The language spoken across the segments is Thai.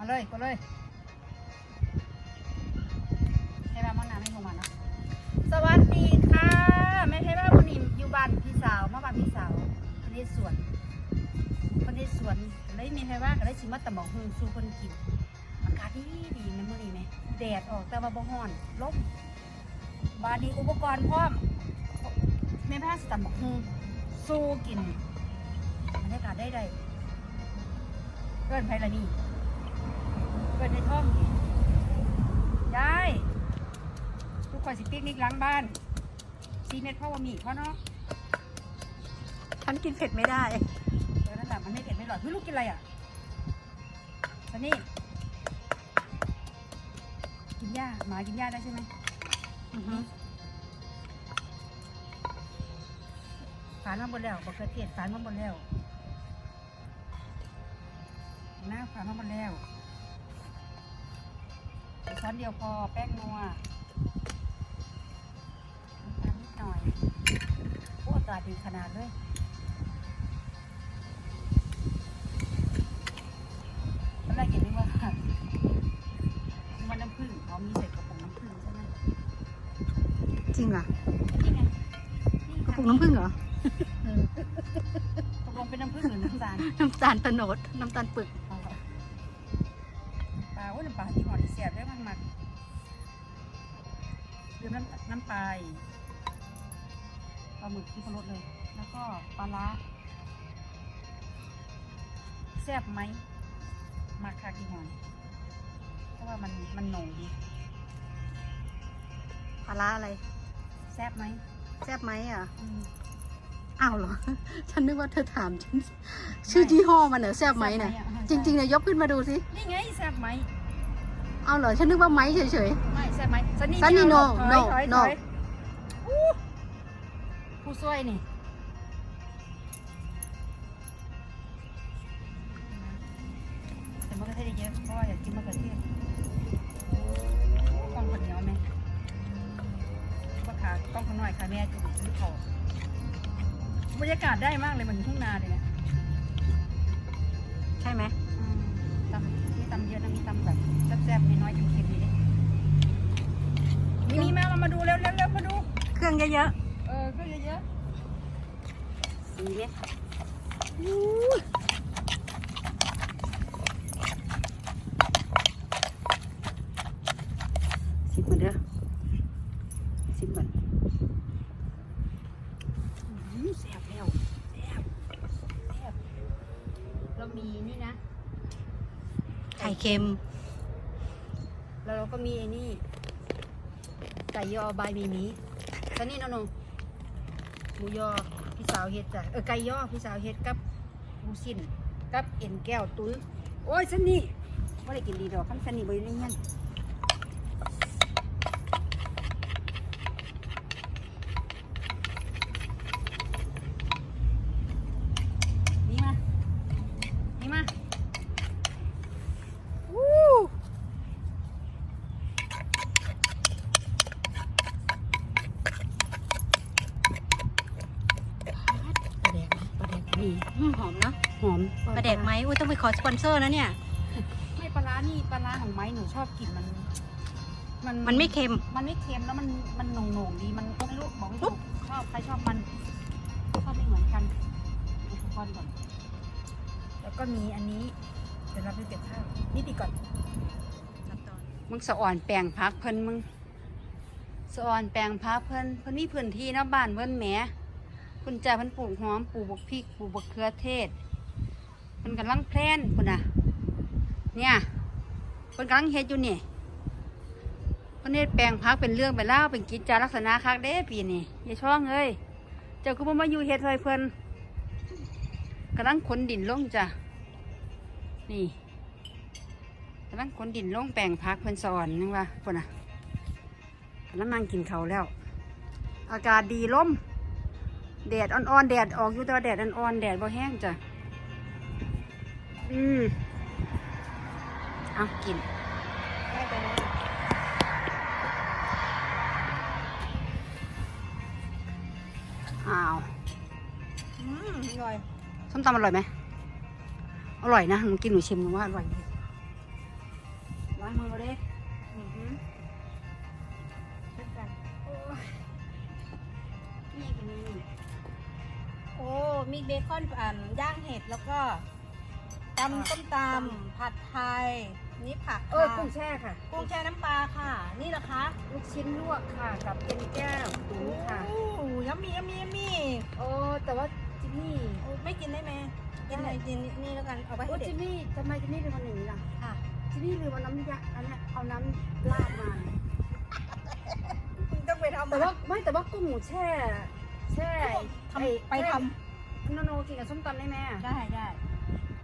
เอาเลยก็เลยให้บ้านมองน้ำให้พวกมันเนาะสวัสดีค่ะแม่ให้บ้านวันนี้อยู่บ้านพี่สาวมาบ้านพี่สาวคนนี้สวนคนนี้สวนเลยมีให้ว่าก็เลยชิมมาตะบอกฮึงสู้คนกินอากาศดีดีนะมื้อนี้ไหมแดดออกแต่ว่าบ่ฮ้อนลมบาดนีอุปกรณ์พร้อมแม่พาสตำบอกฮึงสู้กินบรรยากาศได้ได้เกินไผละนี่ เปิดในท้องนี่ยายทุกคนสิปิกนิกหล้างบ้านซีเม็ดพ่อว่ามีพ่อเนาะฉันกินเผ็ดไม่ได้เออนั่นแหละมันไม่เผ็ดไม่หลอดเฮ้ยลูกกินอะไรอะซันนี่กินหญ้าหมากินหญ้าได้ใช่ไหมอือฮึฝานมาบนแล้วบอกเกระเทียดฝานมาบนแล้วหน้าฝานมาบนแล้ว ช้อนเดียวพอแป้งนัวน้ำตาลนิดหน่อยโอ้อากาศดีขนาดเลยตอนแรกเห็นนึกว่ามันน้ำผึ้งเขามีใส่กระป๋องน้ำผึ้งใช่ไหมจริงเหรอนี่ไงนี่กระค่ะปุกน้ำผึ้งเหรอเออตกลงเป็นน้ำผึ้งหรือน้ำตาลน้ำตาลตะโนด น้ำตาลปึกเอาละปลาโอ้ยน้ำปลาที่หอนี่ เสียบได้มากมากดื่มน้ำน้ำปลาอีกปลาหมึกที่เขาลดเลย แล้วก็ปลาร้าแซ่บไหมมากค่ะที่หอนเพราะว่ามันมันหนงดีปลาร้าอะไร แซ่บไหมแซ่บไหมอะอืมอ้าวเหรอ ฉันนึกว่าเธอถามฉันชื่อยี่ห้อมันเหรอแซ่บไหมน่ะแซ่บไหมอะจริงๆเนี่ยยกขึ้นมาดูสิ นี่ไงแซ่บไหม เอาเหรอ ฉันนึกว่าไม้เฉย ไม่แซ่บไหมซันนี่ซันนี่ไม่เอา no ถอย no ถอย no ถอยอู้ผู้ช่วยนี่แต่มะเขือเทศเยอะเพราะว่าอยากกินมะเขือเทศกล้องคนเหนียวไหมว่าขากล้องคนหน่อยค่ะแม่จุดจุดเขาบรรยากาศได้มากเลยเหมือนทุ่งนาเลยเนี่ยๆ ใช่ไหม อืมตำนี่ตำเยอะนะมีตำแบบแซ่บๆมีน้อยๆเค็มๆนี่นี่นี่มาเรามาดูเร็วๆเร็วๆมาดู เครื่องเยอะเออก็เยอะๆ สีเนี่ยๆอู้สิบเหมือนเด้อสิบเหมือนอืมแซ่บแล้วแซ่บแซ่บเรามีนี่นะ ไข่เค็มแล้วเรา ก็มีไอ้นี่ ไก่ยอบายมีมีตอนนี้น้องๆหมูยอพี่สาวเฮ็ดจ้ะเออไก่ยอพี่สาวเฮ็ดกับหมูสิ้นกับเอ็นแก้วตุ้ยโอ้ยสันนี่ว่ได้กินดีดอกคันสันนี่บริเวณนี้ยังมา นี่มาวู้ ปลาแดกไหมปลาแดกมีอืมหอมนะ หอม ปลาแดกไหม อุ้ยต้องไปขอสปอนเซอร์นะเนี่ย ไม่ปลาร้านี่ปลาร้าของไม้หนูชอบกลิ่นมัน มันมันไม่เค็ม มันไม่เค็มแล้วมันมันหน่งหน่งๆดีมันก็ไม่รู้บอกไม่ถูกชอบใครชอบมันชอบไม่เหมือนกันอุปกรณ์ก่อน แล้วก็มีอันนี้เดี๋ยวเราไปเก็บข้าวนี่ปีก่อนมึงสะอ่อนแปลงพักเพิ่นมึงสะอ่อนแปลงพักเพิ่นเพิ่นมีพื้นที่เนาะบ้านเพิ่นแหมเพิ่นจ่าเพิ่นปลูกหอมปลูกบักพริกปลูกบักเขือเทศเพิ่ นกำลังแพลนพุ่นน่ะ เนี่ยเพิ่นกำลังเฮ็ดอยู่นี่วันนี้แปลงพักเป็นเรื่องเป็นเล่าวเป็นกิจจาลักษณะคักเด้ปีนี่อย่าช่องเอ้ยเจ้าก็บ่มาอยู่เฮ็ดให้เพิ่นกำลังขนดินลงจ้ะนี่กำลังขนดินลงแปลงพักเพิ่นสอนนึงว่าพุ่นน่ะกำลังนั่งกินเขาแล้ว อากาศดีลมแดดอ่อนๆแดดออกอยู่แต่ว่าแดดอ่อนๆแดดบ่แห้งจ้ะ อืมเอากินอ้าวอืมอร่อยส้มตำอร่อยไหมอร่อยนะหนูกินหนูชิมหนูว่าอร่อยางมือเลยอือหือเช่นกันโอ้ยนี่ก็มีโอ้ มีเบคอนอ่านย่างเห็ดแล้วก็ ตำต้มตำผัดไทย นี่ผักเออค่ะกุ้งแช่ค่ะ กุ้งแช่น้ำปลาค่ะ นี่เหรอคะลูกชิ้นลวกค่ะ กับเป็นแก้วตุ๋นค่ะโอ้ยัมมี่ยัมมี่ยัมมี่โอ้แต่ว่าจิมมี่ โอ้ไม่กินได้ไหมกินไหนกินนี่แล้วกันเอาไปโอ้ให้เด็จิกมมี่ทำไมจิมมี่เป็นคนอย่างนี้ล่ะค่ะจิมมี่ลืมเอาน้ำยาอันนั้นเอาน้ำราดมาคุณต้องไปทำแต่ว่าไม่แต่ว่ากุ้งหมูแช่ แช่ทำไปทโนโนกินกับส้มตำได้ไหมอะำได้ได้เพ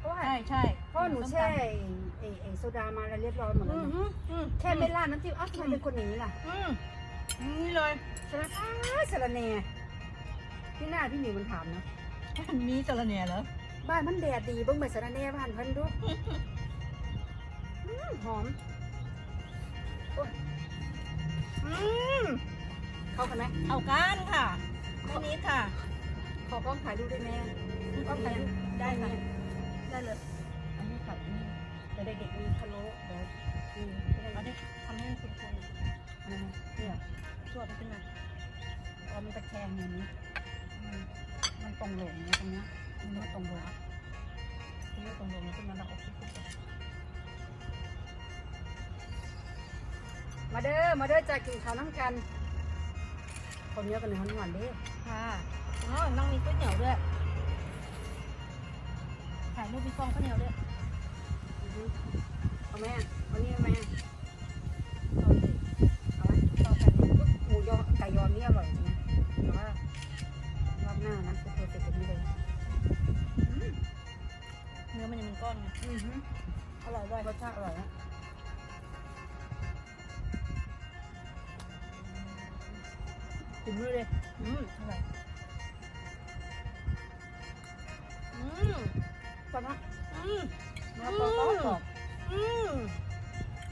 ราะว่าใช่ใช่เพราะว่าหนูแช่ไอ้ไอ้ไอ้โซดามาแล้วเรียบร้อยหมดอืแล้วมนะอืมอืมแค่ไม่ราดน้ำจิ้มอ้าวทำไมเป็นคนอย่างนี้ล่ะอืมนี่เลยสารพัดสารแหน่ที่หน้าพี่หมิวมันถามนะมีสระเนียเหรอบ้านมันแดดดีเบิ่งใบสารแหน่บ้านเพิ่นดูอืมหอมโอ้ยอืมเข้ากันไหมเอากันค่ะไม่นิดค่ะ ขอกล้องถ่ายรูปได้ไหมกล้องถ่ายรูปได้ค่ะ ได้เลย อันนี้ถ่ายนี่เดี๋ยวเด็กๆมีคาโลเดี๋ยวอืมเอาดิทำให้คุณคุณอันนั้นเนี่ยช่วยไปขึ้นมาเอามันตะแคงอย่างนี้ มันตรงหลงเนี่ยตรงเนี้ยตรงนี้ตรงหลงตรงนี้ตรงหลงขึ้นมาแล้วเอาขึ้นมาเด้อ มาเด้อจากกินข้าวน้ำกัน คนเยอะกันหนึ่งวันหวานเด้อค่ะอ๋อน้องมีก๋วยเหนียวด้วยายรูปมีฟองข้าวเหนียวด้วยอือฮึเอาไหมอะเอานี่ไหมอะเอาสิเอาไหมต่อกันหมูยอไก่ยอนี่อร่อยนะแต่ว่ารอบหน้านะจะเพอร์เฟกต์แบบนี้เลยเนื้อมันยังเป็นก้อนไงอือฮึอร่อยด้วยรสชาติอร่อยนะถึงมือเลยอืมอร่อยอืม ตอนนั้นอืมเนื้อปลาก็กรอบอืม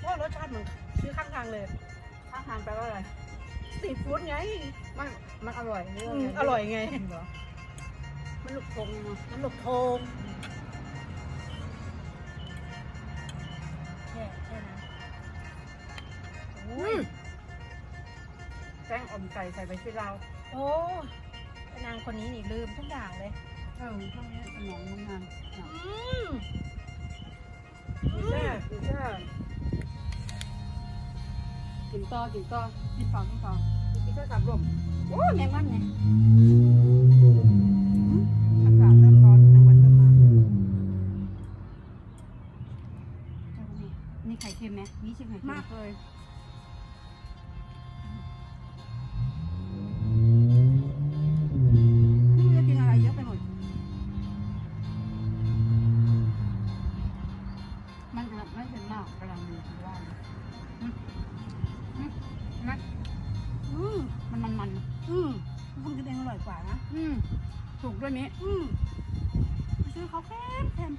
ว่ารสชาติเหมือนซื้อข้างทางเลย ข้างทางแปลว่าอะไรซีฟู้ดไงมันมันอร่อยเรื่องอืมอร่อยไงเหรอมันลูกทงเนาะมันหลบโทงแช่แช่น้ำโอ้อืยมแป้งอมไก่ใส่ใบชีลาวโอ้นางคนนี้นี่ลืมทุกอย่างเลยเออช่วงนี้สมองทำงานหนั กอืมกินแช่กินแช่กินต่อกินต่อกินต่อกินต่อกินแช่กับลมโอ้แมงวันไง ซื้อเขาแค่แพม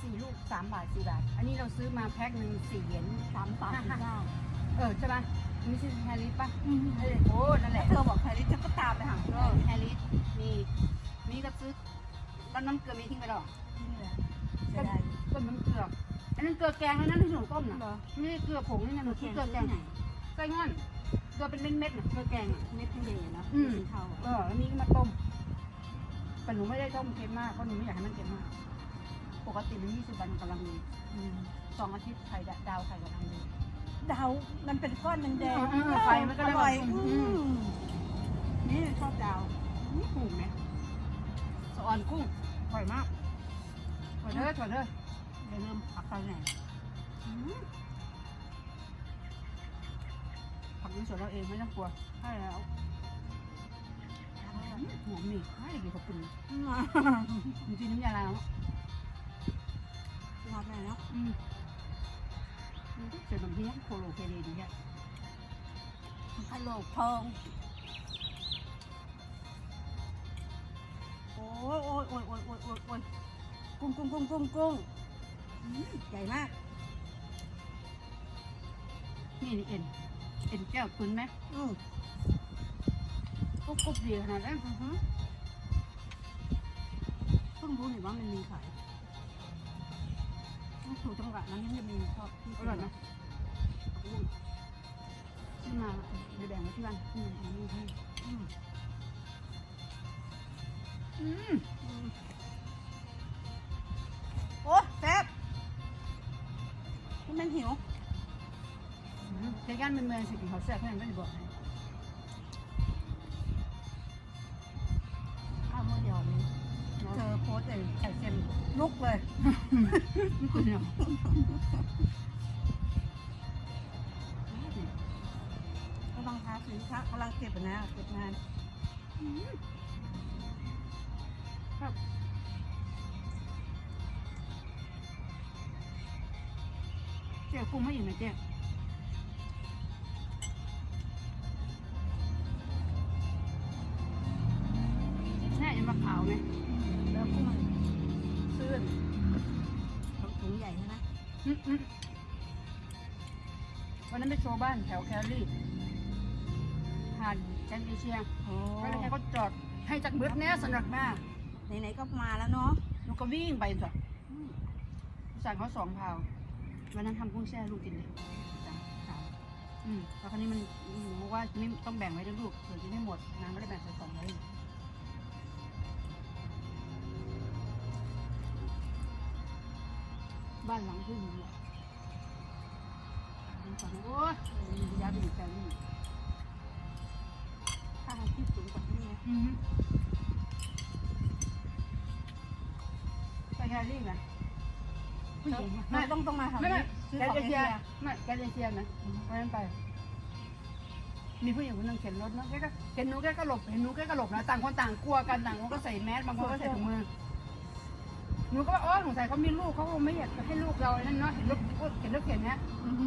สี่ลูกสามบาทสี่บาท อันนี้เราซื้อมาแพ็คหนึ่งสี่เหรียญสามบาทสี่เก้าเออใช่ป่ะไม่ใช่แฮร์ริสป่ะอืมเออโอ้นั่นแหละเธอบอกใครที่จะก็ตามไปหาเอเธออแฮร์ริสนี่นี่ก็ซื้อแล้วน้ำเกลือมีทิ้งไปหรอนี่แหละเสียดายต้มน้ำเกลืออันนั้นเกลือแกงแล้วนั่นที่หนูต้มเหรน่ะอนี่เกลือผงนี่นะหนูซื้อเกลือแกงไส้งอนเกลือเป็นเม็ดๆน่ะเกลือแกงอะเม็ดทั้งใหญ่เนาะอืมสีเทาเออแล้วนี่ก็มาต้ม แต่หนูไม่ได้ต้มเค็มมากเพราะหนูไม่อยากให้มันเค็มมาก ปกติมันยี่สิบวันกำลังดีอืมสองอาทิตย์ไข่ดาวไข่กำลังดีดาวมันเป็นก้อนแดงเออเออไฟมันก็อเลยร่อยแบบอือืมมนี่ชอบดาวนี่ถูกไหมสะออนกุ้งอร่อยมากถอยเด้อถอยเด้ออย่าลืมผักใส่ไหนอยอืมผักนี่สวนเราเองไม่ต้องกลัวใช่แล้ว หอมนี่ให้ดีขอบคุณมจริงๆน้ำยาล้างชอบแม่เนาะอืมเสร็จน้ำเพี้ยโคโลเคเดดีอะฮัลโหลทองโอ้ยโอ้ยโอ้ยโอ้ยโอ้ยโอ้ยโอ้ยกุ้งกุ้งกุ้งกุ้งกุ้งใหญ่มาก นี่นี่เอ็น เอ็นแก้วคุณไหมอืม ก็กรุบดีขนาดนั้นอือหือเพิ่งรู้นี่ว่ามันมีขายไม่ถูกจังหวะนั้นยังจะมีชอบที่อร่อยนะนี่มาเดี๋ยวแบ่งไว้ที่บ้านอืมอันนี้ให้อืมอืมโอ้แซ่บคุณแม่นหิวแกย่านเมืองๆสิกินเขาวแซ่บเพื่อนก็จะบอกให้ เลยนี่คือเนี่ยกำลังทาสีคะกำลังเก็บนะเก็บงานเจ๊กุ้งไม่อยู่นะเจ๊ วันนั้นไปโชว์บ้านแถวแคลรี่ผ่านแจนเอเชียโอ้ก็เลยให้เขาจอดให้จากเบิดเนี้ยสนุกมากไหนๆก็มาแล้วเนาะลูกก็วิ่งไปจ้ะสั่งเขาสองพาววันนั้นทำกุ้งแช่ลูกกินเลยจ้ะขาวอืมแล้วคราวนี้มันหนูบอกว่าไม่ต้องแบ่งไว้ด้วยลูกเผื่อกินไม่หมดนางก็เลยแบ่งใส่สองไว้บ้านหลังที่หนูเนี่ย ฝันโอ้ยมียาไปอยู่แถวนี้ค่าที่สูงกว่านี่อืมไปแคลรี่ไหมผู้หญิงไม่ไม่ต้องต้องมาทำไม่ไม่ซื้อแกของจะเอเชียร์ไม่แกจะเชียร์นะเพราะฉะนั้นไป มีผู้หญิงคนหนึงเข็นรถเนาะแกก็เห็นหนูแกก็หลบเห็นหนูแกก็หลบนะต่างคนต่างกลัวกันต่างคนก็ใส่แมสบางคนก็ใส่ถุงมือหนูก็ว่าอ๋อสงสัยเขามีลูกเขาคงไม่อยากจะให้ลูกเรานั่นเนาะเห็นรถเห็นรถเข็นเนี้ยอือฮึ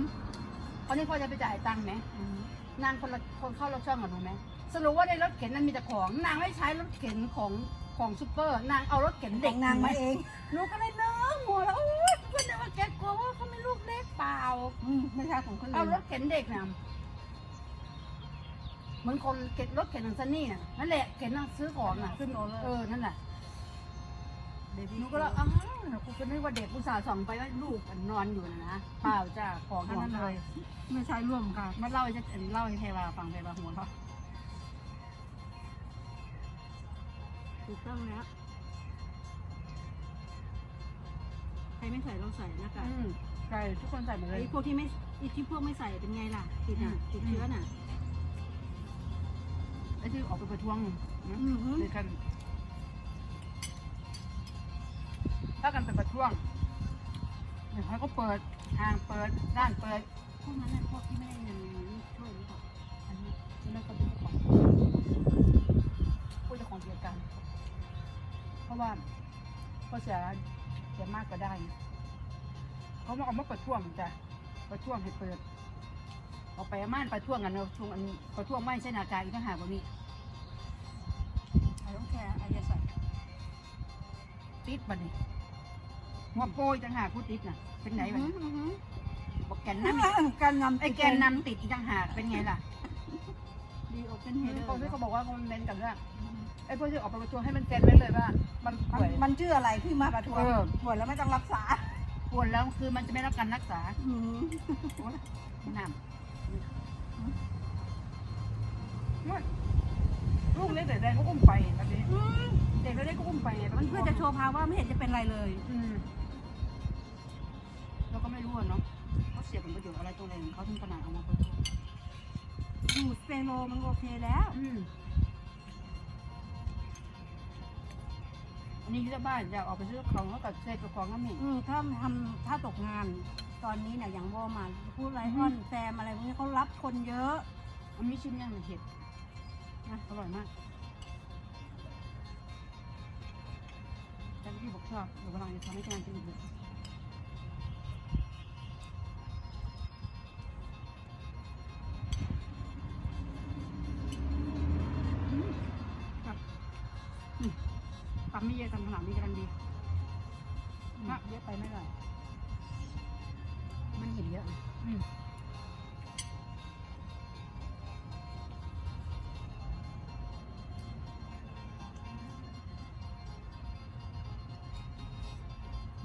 เขานี่เขาจะไปจ่ายตังค์ไหมอือฮึนางคนละคนเข้ารถช่องกับหนูไหมสรุปว่าในรถเข็นนั้นมีแต่ของ นางไม่ใช้รถเข็นของของซูเปอร์ นางเอารถเข็นเด็เด็กกนางมาเองหนูก็เลยเนื้อหัวแล้วโอ๊ยเพื่อนนึกว่าแกกลัวว่าเขาไม่ลูกเล็กเปล่าอืมไม่ใช่ของคนเอาอื่นรถเข็นเด็กนะเหมือนคนเข็นรถเข็นของซันนี่น่ะนั่นแหละเข็นน่ะซื้อของน่ะขึ้นโรลเลอเอร์อนั่นแหละเบบี้ หนูก็เลยอ้าวกูก็นึกว่าเด็กกูสาห์ส่องไปว่าลูกมันนอนอยู่นะนะเปล่าจ้าของทั้ทั้งงนั้นั้นนเลเลยยไม่ใช่ร่วมกันมาเล่าให้จะเล่าให้เทวาฟังเทวาหัวเขาะถูกต้องแล้วใครไม่ใส่เราใส่หน้ากากอืมใช่ทุกคนใส่หมดเลย ไอ้พวกที่ไม่ไอ้ที่พวกไม่ใส่เป็นไงล่ะติดอะอืมติดเชื้อน่ะไอ้ที่ออกไปประท้วงนะอือฮึเดียวกัน ถ้ากันไปประท้วงเดี๋ยวเขาก็เปิดทางเปิดด้านเปิดพวกนั้นน่ะพวกที่ไม่ได้เงินช่วยหรือเปล่าอันนี้ที่นั่นก็เป็นเจ้าของผู้เจ้าของกิจการเพราะว่าก็เสียเสียมากก็ได้ เขามาเอามาประท้วงจ้ะประท้วงให้เปิดเอาไปม่านประท้วงกันเนาะช่วงอันประท้วงไม่ใช่หนากาอีกต่างหากว่านี้ไอ้ต้องแคร์ไอ้ยาใส่ติดบัดนี้ หัวโปยต่างหากผู้ติดน่ะ เป็นไหนบัดนี้บอกแกนน้ำการนำไอ้แกนนำติดอีกต่างหากเป็นไงล่ะดีโอเปนเฮดคนที่เขาบอกว่ามันเน้นกันด้วยไอ้พวกที่ออกไปประท้วงให้มันแกนไว้เลยว่า มันป่วยมันชื่ออะไรที่มาประท้วงเออป่วยแล้วไม่ต้องรักษาปวดแล้วคือมันจะไม่รับการรักษาอืมน้ำลูกเล็กเด็กแดงก็อุ้มไปแบบนี้เด็กเล็กก็อุ้มไปมันเพื่อจะโชว์พาวว่าไม่เห็นจะเป็นไรเลย อืมเราก็ ไม่รู้อะเนาะเขาเสียผลประโยชน์อะไรตัวอะไรของเขาถึงขนาดเอามาประท้วงอยู่สเปโรมันโอเคแล้วอืมอันนี้ที่บ้านอยากออกไปซื้อของแล้วกับเซ็ตกับของก็มีอืมถ้าทำถ้าตกงานตอนนี้เนี่ยอย่างวอร์มาพูดไรออนแซมอะไรพวกนี้เขารับคนเยอะ อันนี้ชิ้นยังเห็ดนะอร่อยมากแต่ที่บอกชอบเดี๋ยววันหลังจะทำให้ทานกินอีกเลย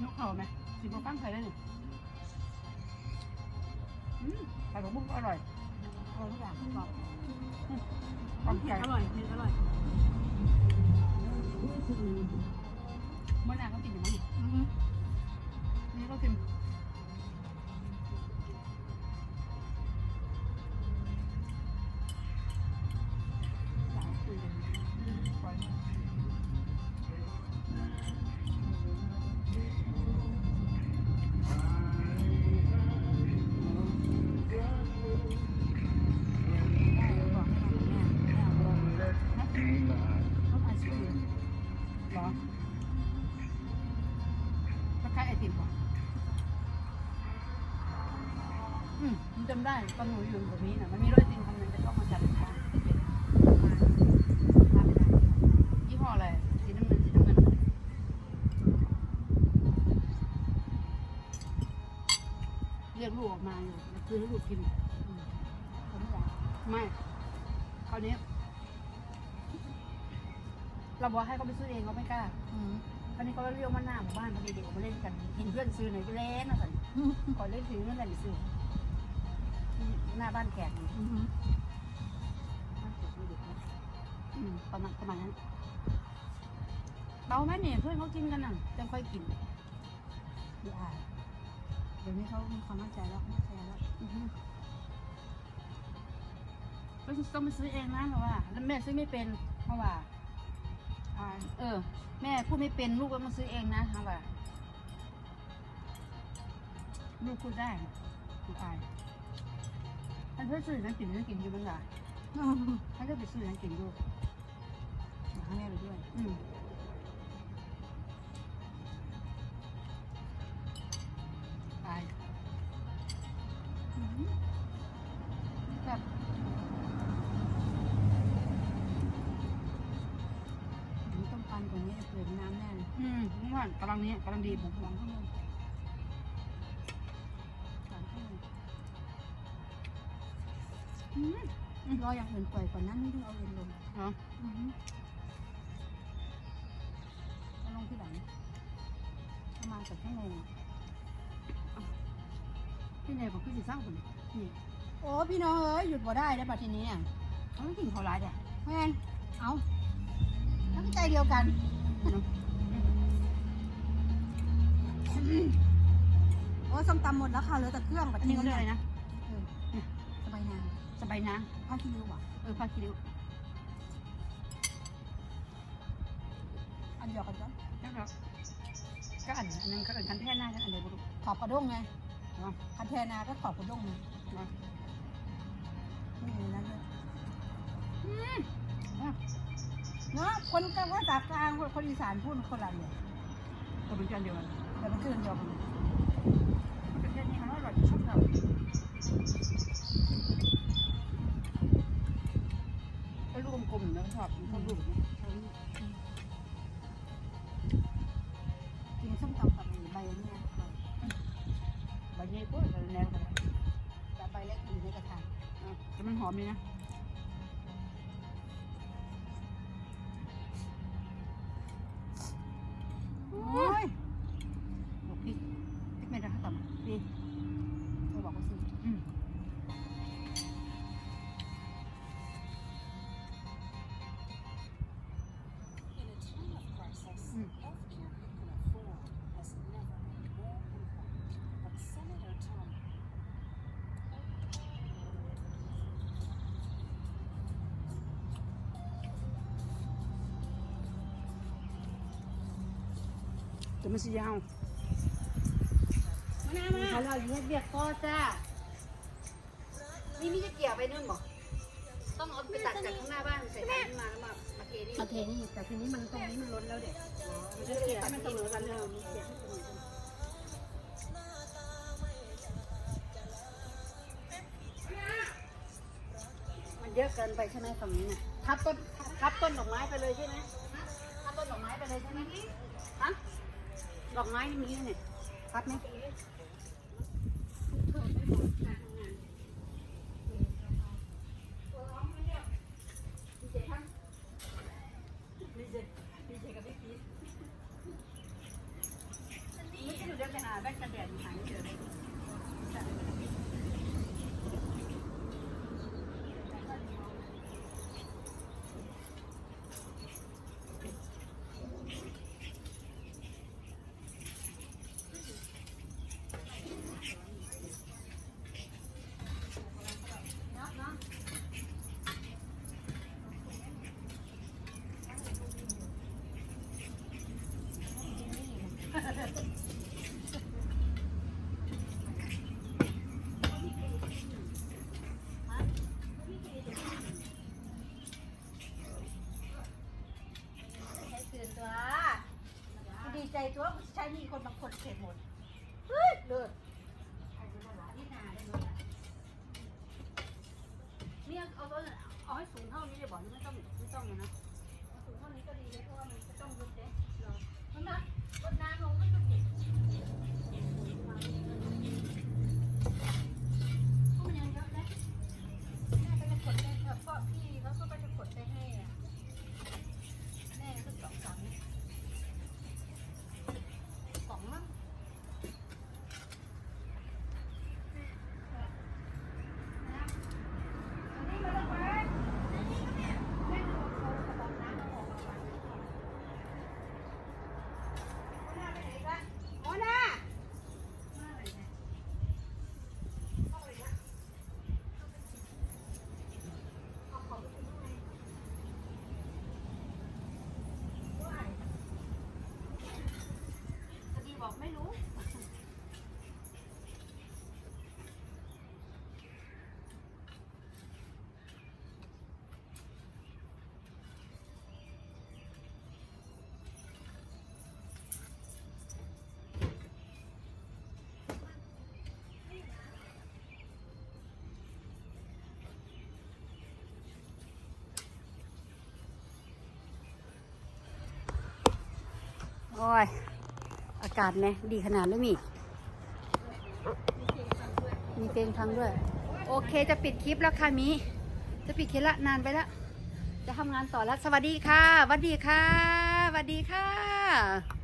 ยกเข่าไหมสีกินมาปั้งไข่ได้หนึ่อืมไข่ของบุ้งอร่อยอร่อยทุกอย่างกรอบความเผ็ไก่ดอร่อยเผ็ดอร่อยเมื่อนานเขากินอยู่มั้งอือฮึนี่ก็กิน ได้ตอนหนูอยู่แบบนี้นะมันมีรถไอติมคันหนึงจะต้องมาจัดร้านเป็นมามาเป็นอะไรยี่ห้ออะไรสีน้ำเงินสีน้ำเงินเรียกลูกออกมาอยู่แล้วคือให้ลูกกินอืมผมอยากไม่คราวนี้ เราบอกให้เขาไปซื้อเองเขาไม่กล้าอืมคราวนี้เขาเรียกว่าหน้าหมู่บ้านพอดีเด็กออกมาเล่นกันเห็นเพื่อนซื้อหน่อยไปเล่นนะสันก่อนเล่นซื้อนั่นแหละไปซื้อ หน้าบ้านแขกนี่อือฮึบ้านแขกมีเด็กนะอืมประมาณประมาณนั้นเบาไหมเนี่ยเพื่อนเขากินกันน่ะจังค่อยกินดีอะเดี๋ยวนี้เขามีความมั่นใจแล้วไม่แคร์แล้วอือฮึก็ต้องไปซื้อเองนะเพราะว่า แล้วแม่ซื้อไม่เป็นเพราะว่าอ่าเออ แม่พูดไม่เป็นลูกก็มาซื้อเองนะเพราะว่าลูกพูดได้ลูกอาย ท่านเพื่อซื้อนังกินนังกินอยู่บ้างล่ะท่านก็ไปซื้อนังกินดูอยากให้แม่ไปด้วย อืมอายอืมแบบผมต้องปันกว่านี้เปลี่ยนน้ำแน่เลยอืมนี่ว่ากำลังนี้กำลังดีผมหลังข้างบน ออย่างอื่นปล่อยก่อนนั้นไม่ต้องเอาเย็นลงเหรออือฮึเอาลงที่หลังประมาณสักชั่วโมงพี่เนยบอกพี่สิสร้างคนนี่โอ้พี่น้องเอ้ยหยุดบ่ได้แล้วบัดทีนี้อะเขาไม่กินเขาร้ายแด่แม่นเอาทั้งใจเดียวกันโอ้ส้มตำหมดแล้วค่ะเหลือแต่เครื่องบัดอันทีนี้เขานี้เรียกอะไรนะ สบายนางผ้าขี้ริ้วอะเออผ้าคีริ้วอันเดียวกันจ้ะแล้วก็ก็อันอันนึงเขาเอินคันแท่หน้ากันอันเดียวบุรุษขอบกระด้งไงเนาะคันแทนาก็ขอบกระด้งไงเนาะไม่มีนั้นเลยอะเนาะคนกลางภาษากลางคนอีสานพูดคนละเนี่ยก็เป็นจานเดียวกันแต่มันคืออันเดียวกัน มๆนะชอบ แต่มันสียาวมานามาเขาเราอยู่เบียกก็จ้านี่มีจะเกี่ยวไปนึ่งบอกต้องเอาไปตัดจากข้างหน้าบ้านใส่ถังขึ้นมาแล้วมามาเทนี่มาเทนี่แต่ทีนี้มันตรงนี้มันล้นแล้วเด็กมันจะเกลี่ยให้มันเสมอกันเลยมีเกลี่ยให้เสมอกันมันเยอะเกินไปใช่ไหมฝั่งนี้เนี่ยทับต้นทับต้นดอกไม้ไปเลยใช่ไหมทับต้นดอกไม้ไปเลยใช่ไหมฮะ ดอกไม้นี่มีเนี่ยทัดไหม มีคนบางคนเข็ดหมด ไม่รู้โอ้ย กาศไหมดีขนาดเลยมี มีเพลงฟังด้วย โอเคจะปิดคลิปแล้วค่ะมี จะปิดคลิปละนานไปแล้วจะทำงานต่อแล้ว สวัสดีค่ะสวัสดีค่ะสวัสดีค่ะ